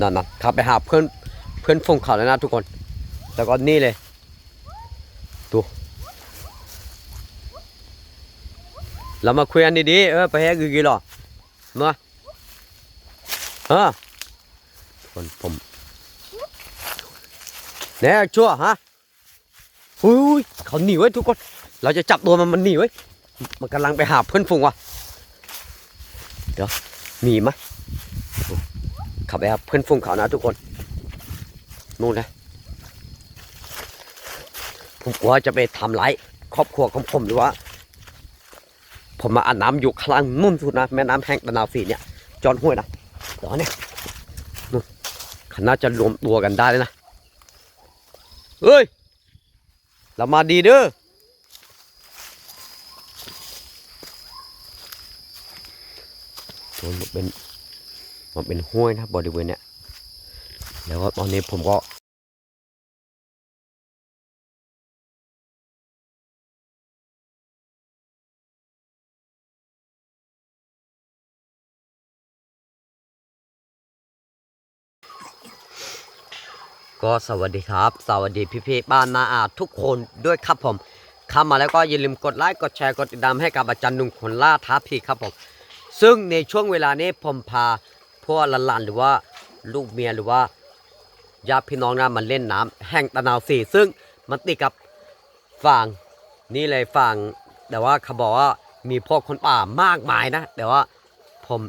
นั่นนั่นขับไปหาเพื่อนเพื่อนฝูงเขาแล้วนะทุกคนแล้วก็นี่เลยดูเรามาคุยกันดีๆเออไปแฮกกี่หรอมาเออคนผมเนี่ยชั่วฮะอุ้ยเขาหนีไว้ทุกคน เราจะจับตัวมันมันหนีไว้ มันกำลังไปหาเพื่อนฝูงว่ะ เดี๋ยวมีไหม ขับไปหาเพื่อนฝูงเขานะทุกคน นู่นนะ ผมกลัวจะไปทำร้ายครอบครัวของผมหรือว่า ผมมาอาบน้ำอยู่ข้างล่างนุ่นสุดนะ แม่น้ำแห้งตะนาวสีเนี่ย จอนห้วยนะเดี๋ยวเนี่ยนู่นขน่าจะรวมตัวกันได้เลยนะ เฮ้ย เรามาดีเด้อโอ้ยมันเป็น มันเป็นห้วยนะบริเวณเนี้ยแล้วก็ตอนนี้ผมก็ก็สวัสดีครับ สวัสดีพี่พี่บ้านนาอาทุกคนด้วยครับผมเข้ามาแล้วก็อย่าลืมกดไลค์กดแชร์กดติดตามให้กับอาจารย์หนุ่มคนล่าท้าผีครับผม ซึ่งในช่วงเวลานี้ผมพา พวกหลานๆหรือว่าลูกเมียหรือว่าญาติพี่น้องนะมาเล่นน้ำแห่งตะนาวสีซึ่งมันติดกับฝั่งนี่เลยฝั่งแต่ว่าเขาบอกว่ามีพวกคนป่ามากมายนะ แต่ว่าผม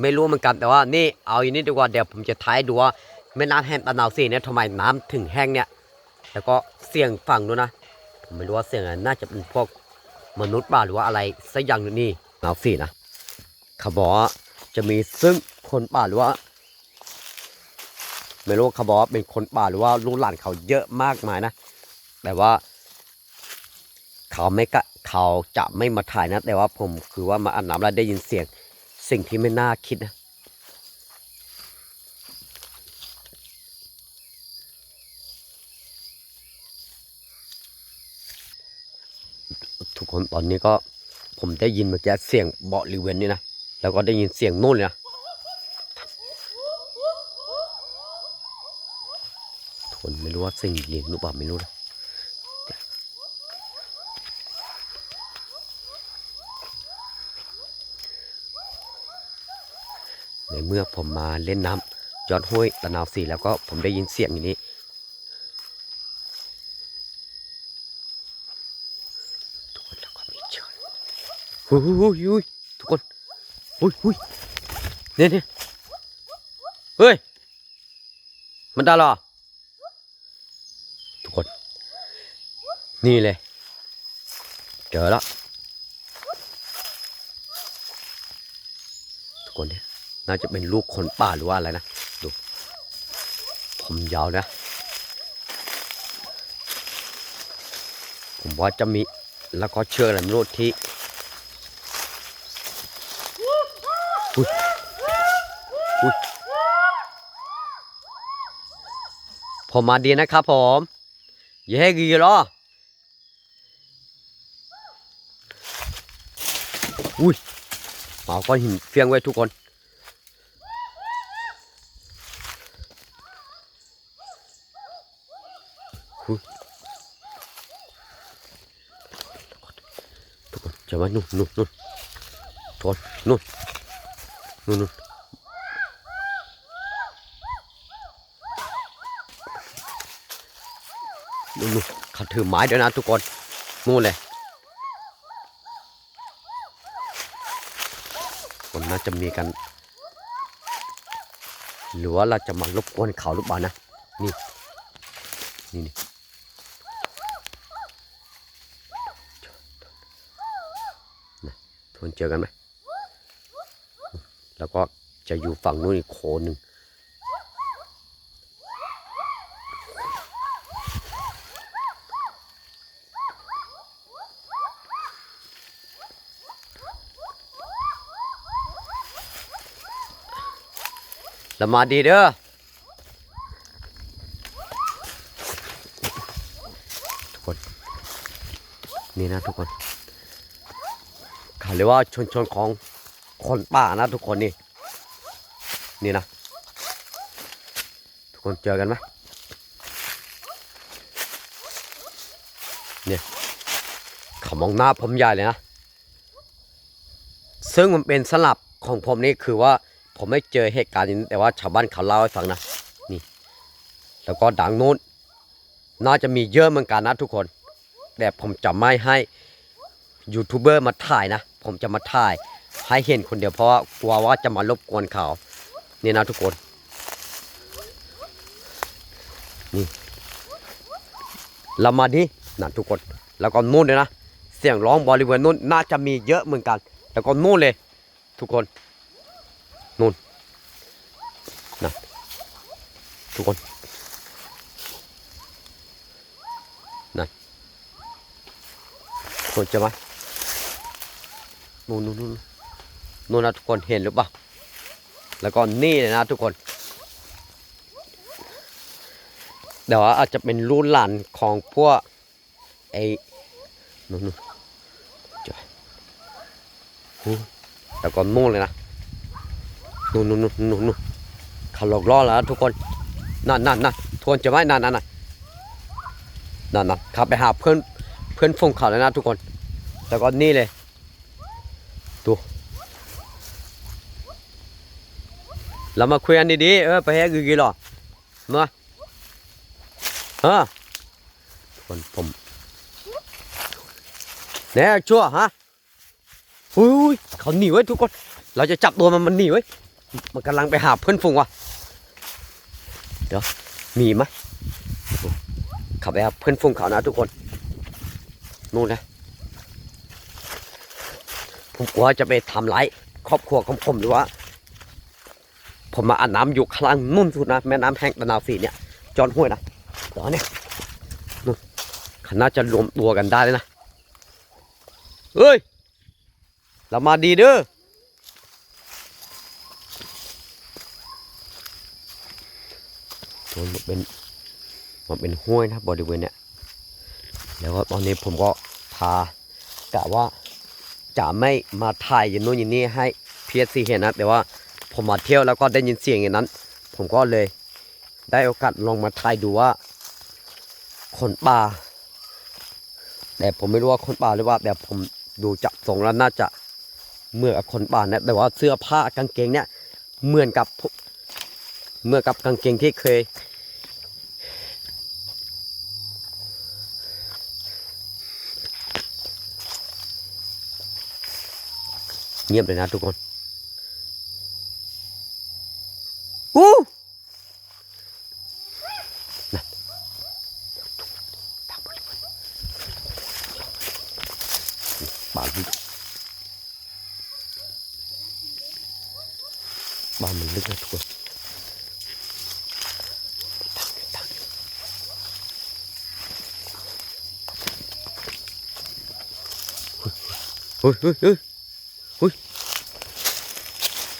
ไม่รู้เหมือนกันแต่ว่านี่เอาอย่างนี้ดีกว่าเดี๋ยวผมจะท้ายดูว่าแม่น้ำแห้งตะนาวสีเนี่ยทำไมน้ำถึงแห้งเนี่ย แล้วก็เสียงฝั่งนู้นนะผมไม่รู้ว่าเสียงอะไรน่าจะเป็นพวกมนุษย์ป่าหรือว่าอะไรสักอย่างหนึงนี่นาวสีนะเขาบอกว่าจะมีซึ่ง คนป่าหรือว่าไม่รู้ว่าเขาบอกว่าเป็นคนป่าหรือว่าลูกหลานเขาเยอะมากมายนะ แต่ว่า เขาไม่กะเขาจะไม่มาถ่ายนะ แต่ว่าผมคือว่ามาอ่านน้ำแล้วได้ยินเสียง สิ่งที่ไม่น่าคิดนะทุกคนตอนนี้ก็ผมได้ยินเมื่อกี้เสียงเบาะริเวนนี่นะ แล้วก็ได้ยินเสียงโน่นเลยนะ ทุก คนไม่รู้ว่าสิ่งเลี้ยงหรือเปล่าไม่รู้นะในเมื่อผมมาเล่นน้ำยอดห้วยตะนาวสีแล้วก็ผมได้ยินเสียงอย่างนี้ ทุกคนแล้วก็มีเชิญหุยหุยหุยหุยทุกคนหุยหุยเนี่ยเนี่ยเฮ้ย มันได้เหรอ ทุกคน นี่เลย เจอแล้วทุกคนเนี่ยน่าจะเป็นลูกคนป่าหรือว่าอะไรนะ ดู ผมยาวนะ ผมว่าจะมี แล้วก็เชือกอะไรไม่รู้ที่อุ๊ยอุ๊ยผมมาดีนะครับผม เย้กี่รอ อุ้ยเอาก้อนหินเฟียงไว้ทุกคน ทุกคนจะมานู่นนู่นนู่นทุกคนนู่นนู่นนู่นนู่นนู่นเขาถือไม้ด้วยนะทุกคนนู่นเลย คนน่าจะมีกัน หรือว่าเราจะมารบกวนเขาหรือเปล่านะ นี่ นี่นี่นะทวนเจอกันไหม แล้วก็จะอยู่ฝั่งนู้นอีกโคนหนึ่ง ล้วมาดีเด้อทุกคน นี่นะทุกคนเขาเรียกว่าชนชนของคนป่านะทุกคนนี่ นี่นะ ทุกคนเจอกันไหมเนี่ยเขามองหน้าผมใหญ่เลยนะ ซึ่งมันเป็นสลับของผมนี่คือว่า ผมไม่เจอเหตุการณ์นี้แต่ว่าชาวบ้านเขาเล่าให้ฟังนะนี่ แล้วก็ดังนู้นน่าจะมีเยอะเหมือนกันนะทุกคน แต่ผมจะไม่ให้ยูทูบเบอร์มาถ่ายนะ ผมจะมาถ่ายให้เห็นคนเดียวเพราะว่ากลัวว่าจะมารบกวนเขานี่นะทุกคนนี่เรามาดินั่นทุกคน แล้วก็นู่นเลยนะ เสียงร้องบริเวณนู่นน่าจะมีเยอะเหมือนกัน แล้วก็นู่นเลย ทุกคน นะทุกคนนั่นคนจะไหมนู่นนู่นนู่นนู่นนะทุกคนเห็นหรือเปล่าแล้วก็นี่เลยนะทุกคนเดี๋ยวอาจจะเป็นรุ่นหลานของพวกไอ้นู่นนู่นจอยหูแล้วก็นู่นเลยนะนู่นนู่นนู่นนู่น ลอกล่อแล้วทุกคนนั่นนั่นนั่นทวนจะไหมนั่นนั่นนั่นนั่นนั่นขับไปหาเพื่อนเพื่อนฟงเขาแล้วนะทุกคน แล้วก็นี่เลยดูเรามาคุยกันดีๆเออไปให้กี่กิโลมาฮะคนผมเนี่ยชั่วฮะอุ้ยเขาหนีไว้ทุกคน เราจะจับตัวมันมันหนีไว้มันกำลังไปหาเพื่อนฝูงว่ะ ดี๋ยวมีไหมขับไปหาเพื่อนฝูงเขานะทุกคนนู่นนะผมกลัวจะไปทำร้ายครอบครัวของผมหรือว่า ผมมาอาบน้ำอยู่ข้างล่างนุ่นสุดนะแม่น้ำแห้งตะนาวสีเนี่ยจอนห้วยนะเดี๋ยวนี่นู่นขน่าจะรวมตัวกันได้เลยนะเฮ้ยเรามาดีเด้อ มันเป็นมันเป็นห้วยนะบริเวณเนี้ยแล้วก็ตอนนี้ผมก็พากะว่าจะไม่มาถ่ายอย่างนู้นอย่างนี้ให้พีเอสซีเห็นนะแต่ว่าผมมาเที่ยวแล้วก็ได้ยินเสียงอย่างนั้น ผมก็เลยได้โอกาสลองมาถ่ายดูว่า คนป่า แต่ผมไม่รู้ว่าคนป่าหรือว่าแต่ผมดูจากทรงแล้วน่าจะเหมื่อนกับคนป่านะแต่ว่าเสื้อผ้ากางเกงเนี่ยเหมือนกับ เมื่อกับกางเกงที่เคย เงียบเลยนะทุกคนอู้ทางบานที่บ้านมันลึกนะทุกคนทางนี้ทางนี้ เฮ้ยเฮ้ยเฮ้ยเฮ้ย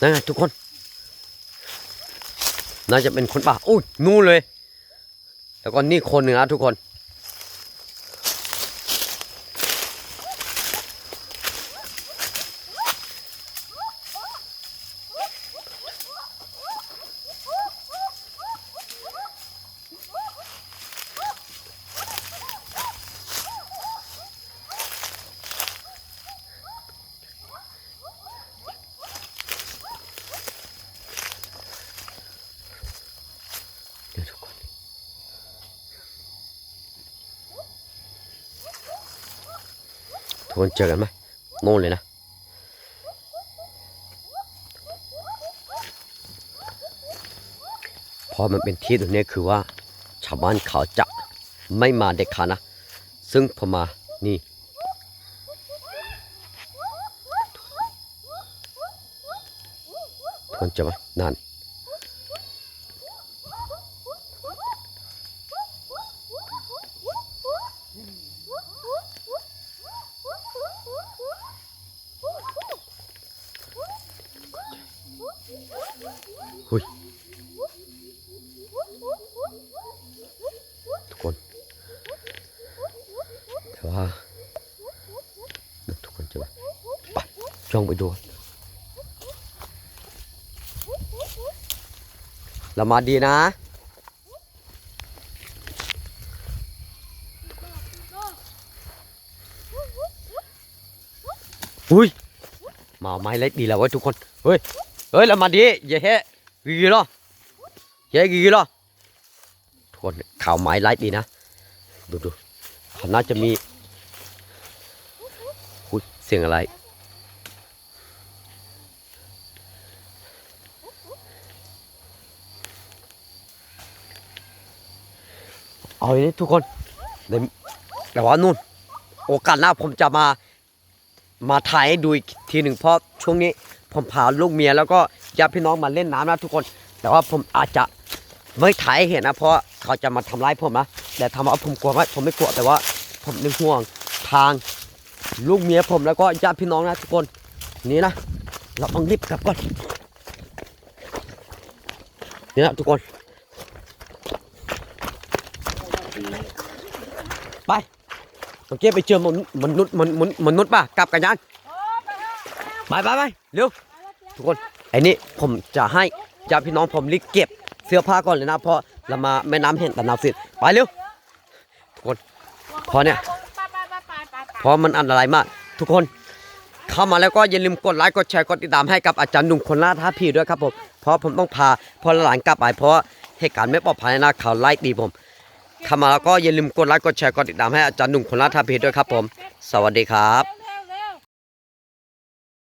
นั่นไงทุกคน น่าจะเป็นคนป่าอุ้ยนู่นเลย แล้วก็นี่คนหนึ่งนะทุกคน คนเจอกันไหมโน่นเลยนะเพราะมันเป็นที่ตรงนี้คือว่า ชาวบ้านเขาจะไม่มาเด็ดขาดนะ ซึ่งพอมานี่ทุกคนเจอไหมนั่น ว่าทุกคนจะไปจ้องไปดูเรามาดีนะอุ้ยมาไม้เล็กดีแล้วเว้ยทุกคน เฮ้ย เฮ้ยเรามาดีเย่แฮกี่ล้อเย่กี่ล้อทุกคนข่าวไม้ไล็กดีนะ ดูดูน่าจะมี เสียงอะไร เอาอย่างนี้ทุกคนเดี๋ยวแต่ว่านู่น โอกาสหน้าผมจะมา มาถ่ายให้ดูอีกทีหนึ่งเพราะช่วงนี้ ผมพาลูกเมียแล้วก็ญาติพี่น้องมาเล่นน้ำนะทุกคน แต่ว่าผมอาจจะไม่ถ่ายเห็นนะ เพราะเขาจะมาทำร้ายผมนะแต่ทำว่าผมกลัวไหมผมไม่กลัวแต่ว่า ผมเป็นห่วงทาง ลูกเมียผมแล้วก็ญาติพี่น้องนะทุกคนนี่นะเราต้องรีบกลับก่อนนี่นะทุกคน ไปโอเคไปเจอมนุษย์มนุษย์มนุษย์มนุษย์ป่ะกลับกันยังไปไปไปเร็วทุกคนไอ้นี่ผมจะให้ญาติพี่น้องผมรีบเก็บเสื้อผ้าก่อนเลยนะเพราะเรามาแม่น้ำเห็นแตะนาวสิไปเร็วทุกคนพอเนี่ย เพราะมันอันตรายมาก ทุกคนเข้ามาแล้วก็อย่าลืมกดไลค์กดแชร์กดติดตามให้กับอาจารย์หนุ่มคนล่าท้าผีด้วยครับผมเพราะผมต้องพาพอหลานกลับไปเพราะเหตุการณ์ไม่ปลอดภัยนะเขาไล่ตีผมเข้ามาแล้วก็อย่าลืมกดไลค์กดแชร์กดติดตามให้อาจารย์หนุ่มคนล่าท้าผีด้วยครับผม สวัสดีครับ